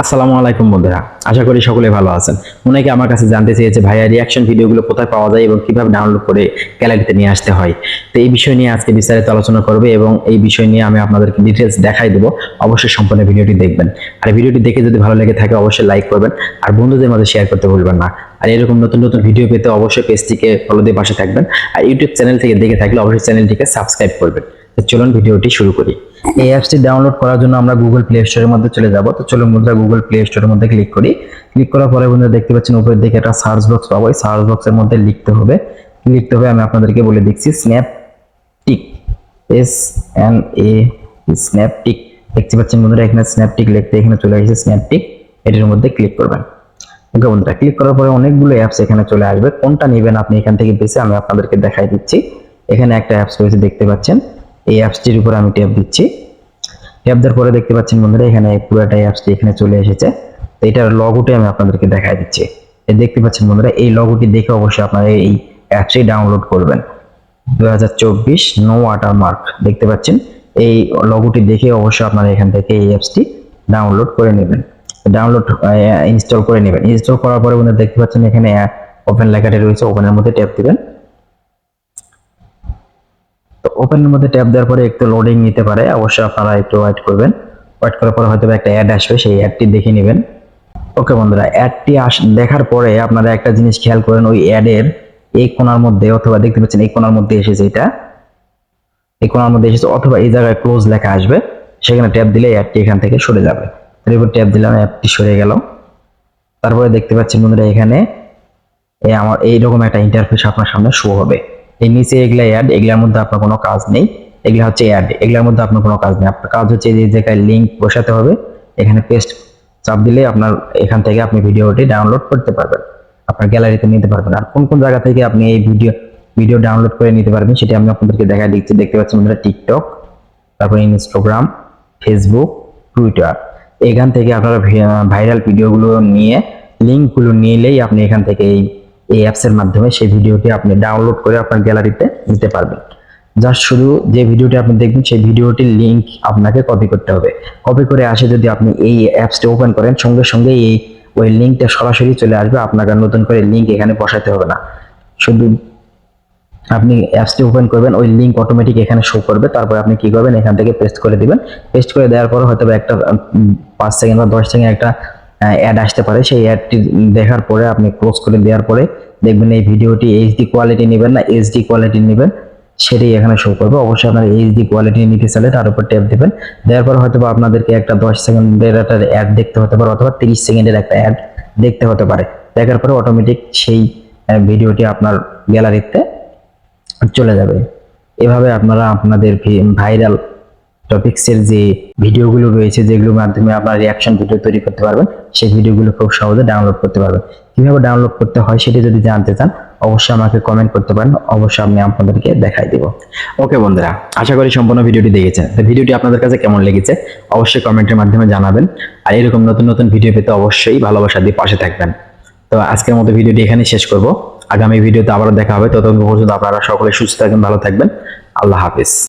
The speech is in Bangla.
আসসালামু আলাইকুম বন্ধুরা, আশা করি সকলে ভালো আছেন। অনেকে আমার কাছে জানতে চেয়েছে, ভাইয়া রিয়াকশন ভিডিওগুলো কোথায় পাওয়া যায় এবং কীভাবে ডাউনলোড করে গ্যালারিতে নিয়ে আসতে হয়? তো এই বিষয় নিয়ে আজকে বিস্তারিত আলোচনা করবে এবং এই বিষয় নিয়ে আমি আপনাদেরকে ডিটেলস দেখাই দেবো। অবশ্যই সম্পূর্ণ ভিডিওটি দেখবেন। আর ভিডিওটি দেখে যদি ভালো লেগে থাকে, অবশ্যই লাইক করবেন। আর বন্ধুদের মাঝে শেয়ার করতে ভুলবেন না। আর এরকম নতুন নতুন ভিডিও পেতে অবশ্যই পেজটিকে ফলো দিয়ে পাশে থাকবেন। আর ইউটিউব চ্যানেল থেকে দেখে থাকলে অবশ্যই চ্যানেলটিকে সাবস্ক্রাইব করবেন। চলুন ভিডিওটি শুরু করি। এই অ্যাপসটি ডাউনলোড করার জন্য আমরা গুগল প্লে স্টোরের মধ্যে চলে যাব। তো চলুন বন্ধুরা গুগল প্লে স্টোরের মধ্যে ক্লিক করি। ক্লিক করার পরে বন্ধুরা দেখতে পাচ্ছেন উপরের দিকে একটা সার্চ বক্স পাবো। এই সার্চ বক্সের মধ্যে লিখতে হবে। লিখতে হবে, আমি আপনাদেরকে বলে দিচ্ছি স্ন্যাপটিক এস এন এ স্ন্যাপটিক দেখতে পাচ্ছেন বন্ধুরা, এখানে স্ন্যাপটিক লিখতে এখানে চলে এসেছে স্ন্যাপটিক এটির মধ্যে ক্লিক করবেন। ওকে বন্ধুরা ক্লিক করার পরে অনেকগুলো অ্যাপস এখানে চলে আসবে। কোনটা নেবেন আপনি এখান থেকে বেছে আমি আপনাদেরকে দেখাই দিচ্ছি। এখানে একটা অ্যাপস রয়েছে, দেখতে পাচ্ছেন। এই অ্যাপসটির উপর আমি ট্যাপ দিচ্ছি। ট্যাপ দেওয়ার পরে দেখতে পাচ্ছেন বন্ধুরা, এখানে পুরোটা অ্যাপসটি এখানে চলে এসেছে। তো এটার লগোটি আমি আপনাদেরকে দেখাই দিচ্ছি। এই দেখতে পাচ্ছেন বন্ধুরা, এই লগোটি দেখে অবশ্যই আপনারা এই অ্যাপসটি ডাউনলোড করবেন। দু হাজার চব্বিশ নো ওয়াটার মার্ক দেখতে পাচ্ছেন? এই লগোটি দেখে অবশ্যই আপনারা এখান থেকে এই অ্যাপসটি ডাউনলোড করে নেবেন। ডাউনলোড ইনস্টল করে নেবেন। ইনস্টল করার পরে বন্ধুরা দেখতে পাচ্ছেন এখানে ওপেন লেখাটি রয়েছে ওপেনের মধ্যে ট্যাপ দিবেন। তো ওপেনের মধ্যে ট্যাপ দেওয়ার পরে একটু লোডিং নিতে পারে। অবশ্যই আপনারা একটু ওয়েট করবেন। ওয়েট করার পরে হয়তো একটা অ্যাড আসবে, সেই অ্যাডটি দেখে নেবেন। ওকে বন্ধুরা অ্যাডটি আস দেখার পরে আপনারা একটা জিনিস খেয়াল করেন, ওই অ্যাডের এই কোণার মধ্যে অথবা দেখতে পাচ্ছেন এই কোণার মধ্যে এসেছে এটা। এই কোণার মধ্যে এসেছে অথবা এই জায়গায় ক্লোজ লেখা আসবে। সেখানে ট্যাপ দিলে অ্যাডটি এখান থেকে সরে যাবে। এরপর ট্যাপ দিলাম অ্যাপটি সরে গেল। তারপরে দেখতে পাচ্ছেন বন্ধুরা এখানে আমার এইরকম একটা ইন্টারফেস আপনার সামনে শো হবে। এই নিচে এগুলা অ্যাড এগুলার মধ্যে আপনার কোনো কাজ নেই। এগুলা হচ্ছে অ্যাড এগুলার মধ্যে আপনার কোনো কাজ নেই। আপনার কাজ হচ্ছে যে জায়গায় লিঙ্ক বসাতে হবে, এখানে পেস্ট চাপ দিলে আপনার এখান থেকে আপনি ভিডিওটি ডাউনলোড করতে পারবেন। আপনার গ্যালারিতে নিতে পারবেন। আর কোন কোন জায়গা থেকে আপনি এই ভিডিও ভিডিও ডাউনলোড করে নিতে পারবেন, সেটা আমি আপনাদেরকে দেখা দিচ্ছি। দেখতে পাচ্ছেন বন্ধুরা টিকটক তারপর ইনস্টাগ্রাম ফেসবুক টুইটার এখান থেকে আপনারা ভাইরাল ভিডিওগুলো নিয়ে লিঙ্কগুলো নিলেই আপনি এখান থেকে এই এই অ্যাপসের মাধ্যমে সেই ভিডিওটি আপনি ডাউনলোড করে আপনার গ্যালারিতে নিতে পারবেন। জাস্ট শুধু যে ভিডিওটি আপনি দেখবেন, সেই ভিডিওটির লিঙ্ক আপনাকে কপি করতে হবে। কপি করে আসে যদি আপনি এই অ্যাপসটি ওপেন করেন, সঙ্গে সঙ্গে এই, ওই লিঙ্কটা সরাসরি চলে আসবে, আপনাকে নতুন করে লিঙ্ক এখানে বসাতে হবে না। শুধু আপনি অ্যাপসটি ওপেন করবেন, ওই লিঙ্ক অটোমেটিক এখানে শো করবে, তারপর আপনি কি করবেন, এখান থেকে পেস্ট করে দিবেন। পেস্ট করে দেওয়ার পর হয়তো একটা পাঁচ সেকেন্ড বা দশ সেকেন্ড একটা অ্যাড আসতে পারে। সেই অ্যাডটি দেখার পরে, আপনি ক্লোজ করে দেওয়ার পরে দেখবেন এই ভিডিওটি এইচডি কোয়ালিটি নেবেন না এইচডি কোয়ালিটি নেবেন। সেটাই এখানে শো করবে। অবশ্যই আপনার এইচডি কোয়ালিটি নিতে চাইলে তার উপর ট্যাপ দেবেন। দেওয়ার পর হয়তো আপনাদেরকে একটা দশ সেকেন্ডের একটা অ্যাড দেখতে হতে পারে অথবা তিরিশ সেকেন্ডের একটা অ্যাড দেখতে হতে পারে। দেখার পরে অটোমেটিক সেই ভিডিওটি আপনার গ্যালারিতে চলে যাবে। এভাবে আপনারা আপনাদের ভাইরাল টপিক্সের যে ভিডিওগুলো রয়েছে, যেগুলোর মাধ্যমে আপনারা রিয়াকশন ভিডিও তৈরি করতে পারবেন, সেই ভিডিওগুলো খুব সহজে ডাউনলোড করতে পারবেন। কীভাবে ডাউনলোড করতে হয় সেটা যদি জানতে চান, অবশ্যই আমাকে কমেন্ট করতে পারেন, অবশ্যই আমি আপনাদেরকে দেখাই দেব। ওকে বন্ধুরা, আশা করি সম্পূর্ণ ভিডিওটি দেখেছেন। তো ভিডিওটি আপনাদের কাছে কেমন লেগেছে, অবশ্যই কমেন্টের মাধ্যমে জানাবেন। আর এরকম নতুন নতুন ভিডিও পেতে অবশ্যই ভালোবাসা দিয়ে পাশে থাকবেন। তো আজকের মতো ভিডিওটি এখানে শেষ করব। আগামী ভিডিওতে আবারও দেখা হবে। ততক্ষণ পর্যন্ত আপনারা সকলে সুস্থ থাকবেন, ভালো থাকবেন। আল্লাহ হাফিজ।